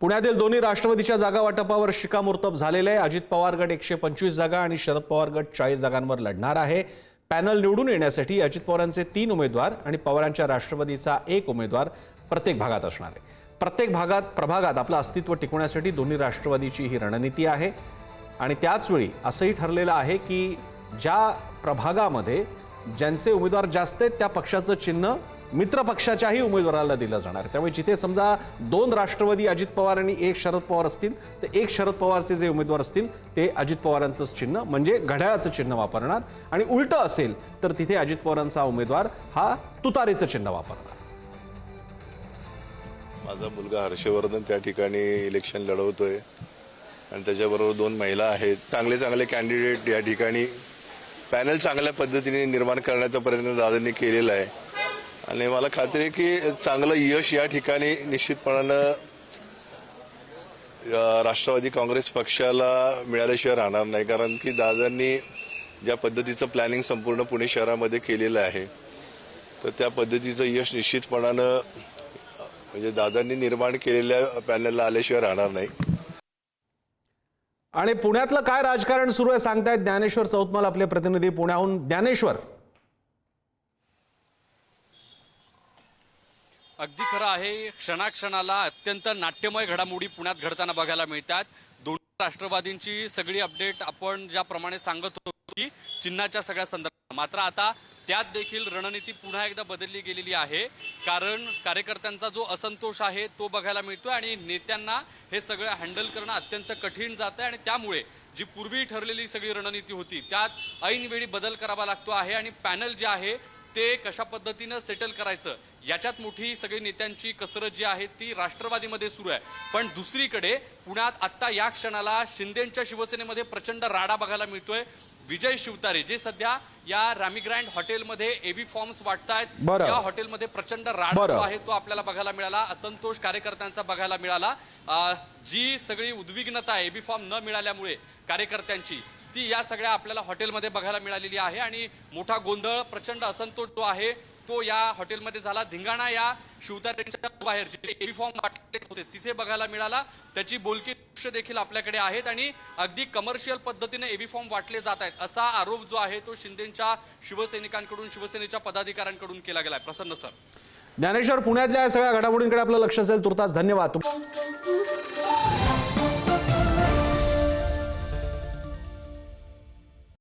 पुण्यातील दोन्ही राष्ट्रवादीच्या जागा वाटपावर शिकामोर्तब झालेलं आहे. अजित पवार गट एकशे पंचवीस जागा आणि शरद पवार गट चाळीस जागांवर लढणार आहे. पॅनल निवडून येण्यासाठी अजित पवारांचे तीन उमेदवार आणि पवारांच्या राष्ट्रवादीचा एक उमेदवार प्रत्येक भागात असणार आहे. प्रत्येक भागात प्रभागात आपलं अस्तित्व टिकवण्यासाठी दोन्ही राष्ट्रवादीची ही रणनीती आहे. आणि त्याचवेळी असंही ठरलेलं आहे की ज्या प्रभागामध्ये ज्यांचे उमेदवार जास्त आहेत त्या पक्षाचं चिन्ह मित्रपक्षाच्याही उमेदवाराला दिलं जाणार. त्यामुळे जिथे समजा दोन राष्ट्रवादी अजित पवार आणि एक शरद पवार असतील तर एक शरद पवारचे जे उमेदवार असतील ते अजित पवारांचंच चिन्ह म्हणजे घड्याळाचं चिन्ह वापरणार. आणि उलटं असेल तर तिथे अजित पवारांचा उमेदवार हा तुतारीचं चिन्ह वापरणार. माझा मुलगा हर्षवर्धन त्या ठिकाणी इलेक्शन लढवतोय. आणि त्याच्याबरोबर दोन महिला आहेत. चांगले चांगले कॅन्डिडेट या ठिकाणी. पॅनल चांगल्या पद्धतीने निर्माण करण्याचा प्रयत्न दादांनी केलेला आहे. आणि मला खात्री आहे की चांगलं यश या ठिकाणी निश्चितपणानं राष्ट्रवादी काँग्रेस पक्षाला मिळाल्याशिवाय राहणार नाही. कारण की दादांनी ज्या पद्धतीचं प्लॅनिंग संपूर्ण पुणे शहरामध्ये केलेलं आहे तर त्या पद्धतीचं यश निश्चितपणानं म्हणजे दादांनी निर्माण केलेल्या पॅनलला आल्याशिवाय राहणार नाही. आणि पुण्यातलं काय राजकारण सुरू आहे सांगतायत ज्ञानेश्वर चौतमल आपले प्रतिनिधी पुण्याहून. ज्ञानेश्वर अगदी खरं आहे क्षणाक्षणाला अत्यंत नाट्यमय घडामोडी पुण्यात घडताना बघायला मिळतात. दोन राष्ट्रवादींची सगळी अपडेट आपण ज्याप्रमाणे सांगत होतो की चिन्हाच्या सगळ्या संदर्भात. मात्र आता त्यात देखील रणनीती पुन्हा एकदा बदलली गेलेली आहे. कारण कार्यकर्त्यांचा जो असंतोष आहे तो बघायला मिळतोय आणि नेत्यांना हे सगळं हँडल करणं अत्यंत कठीण जात आहे आणि त्यामुळे जी पूर्वी ठरलेली सगळी रणनीती होती त्यात ऐनवेळी बदल करावा लागतो आहे आणि पॅनल जे आहे ते कशा पद्धतीनं सेटल करायचं याच्यात मोठी सगळी नेत्यांची कसरत जी आहे ती राष्ट्रवादीमध्ये सुरू आहे. पण दुसरीकडे पुण्यात आत्ता या क्षणाला शिंदेच्या शिवसेनेमध्ये प्रचंड राडा बघायला मिळतोय. विजय शिवतारे जे सध्या या रॅमी ग्रँड हॉटेलमध्ये एबी फॉर्म्स वाटतायत. या हॉटेलमध्ये प्रचंड राडा आहे तो आपल्याला बघायला मिळाला. असंतोष कार्यकर्त्यांचा बघायला मिळाला. जी सगळी उद्विग्नता एबी फॉर्म न मिळाल्यामुळे कार्यकर्त्यांची ती या सगळ्या आपल्याला हॉटेलमध्ये बघायला मिळालेली आहे आणि मोठा गोंधळ प्रचंड असंतोष जो आहे तो या हॉटेलमध्ये झाला. धिंगाणा या शिवतारेंच्या बाहेर जिथे युनिफॉर्म फॉर्म वाटले होते तिथे बघायला मिळाला. त्याची बोलकी दृश्य देखील आपल्याकडे आहेत आणि अगदी कमर्शियल पद्धतीने एबी फॉर्म वाटले जात आहेत. असा आरोप जो आहे तो शिंदेच्या शिवसैनिकांकडून शिवसेनेच्या पदाधिकाऱ्यांकडून केला गेलाय. प्रसन्न सर. ज्ञानेश्वर पुण्यातल्या सगळ्या घडामोडींकडे आपलं लक्ष असेल तुर्तास धन्यवाद.